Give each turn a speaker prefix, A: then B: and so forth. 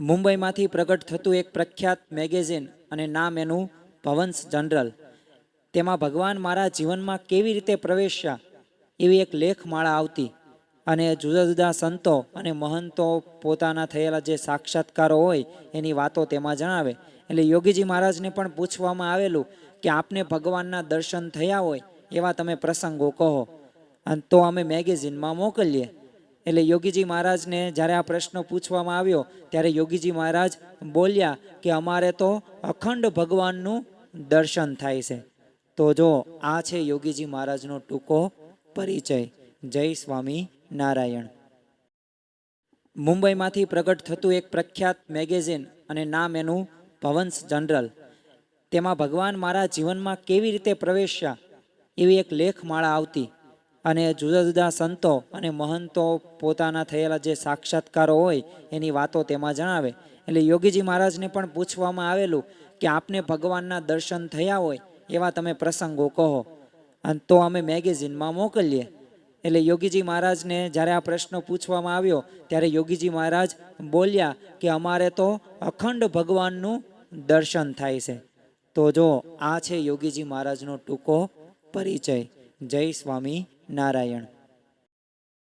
A: મુંબઈમાંથી પ્રગટ થતું એક પ્રખ્યાત મેગેઝિન અને નામ એનું ભવન્સ જનરલ. તેમાં ભગવાન મારા જીવનમાં કેવી રીતે પ્રવેશ્યા એવી એક લેખમાળા આવતી અને જુદા જુદા સંતો અને મહંતો પોતાના થયેલા જે સાક્ષાત્કારો હોય એની વાતો તેમાં જણાવે. એટલે યોગીજી મહારાજને પણ પૂછવામાં આવેલું કે આપને ભગવાનના દર્શન થયા હોય એવા તમે પ્રસંગો કહો. અને તો અમે મેગેઝિનમાં મોકલીએ. એટલે યોગીજી મહારાજને જ્યારે આ પ્રશ્ન પૂછવામાં આવ્યો, ત્યારે યોગીજી મહારાજ બોલ્યા કે અમારે તો અખંડ ભગવાનનું દર્શન થાય છે. તો જો આ છે યોગીજી મહારાજનો ટૂંકો પરિચય. જય સ્વામી નારાયણ. મુંબઈમાંથી પ્રગટ થતું એક પ્રખ્યાત મેગેઝિન અને નામ એનું ભવંશ જનરલ. તેમાં ભગવાન મારા જીવનમાં કેવી રીતે પ્રવેશ્યા એવી એક લેખમાળા આવતી. અને જુદા જુદા સંતો અને મહંતો પોતાના થયેલા જે સાક્ષાત્કારો હોય, એની વાતો તેમાં જણાવે. એટલે યોગીજી મહારાજને પણ પૂછવામાં આવેલું કે આપને ભગવાનના દર્શન થયા હોય, એવા તમે પ્રસંગો કહો. અને તો અમે મેગેઝિનમાં મોકલીએ. એટલે યોગીજી મહારાજને જ્યારે આ પ્રશ્ન પૂછવામાં આવ્યો, ત્યારે યોગીજી મહારાજ બોલ્યા કે અમારે તો અખંડ ભગવાનનું દર્શન થાય છે. તો જો આ છે યોગીજી મહારાજનો ટૂંકો પરિચય. જય સ્વામી નારાયણ.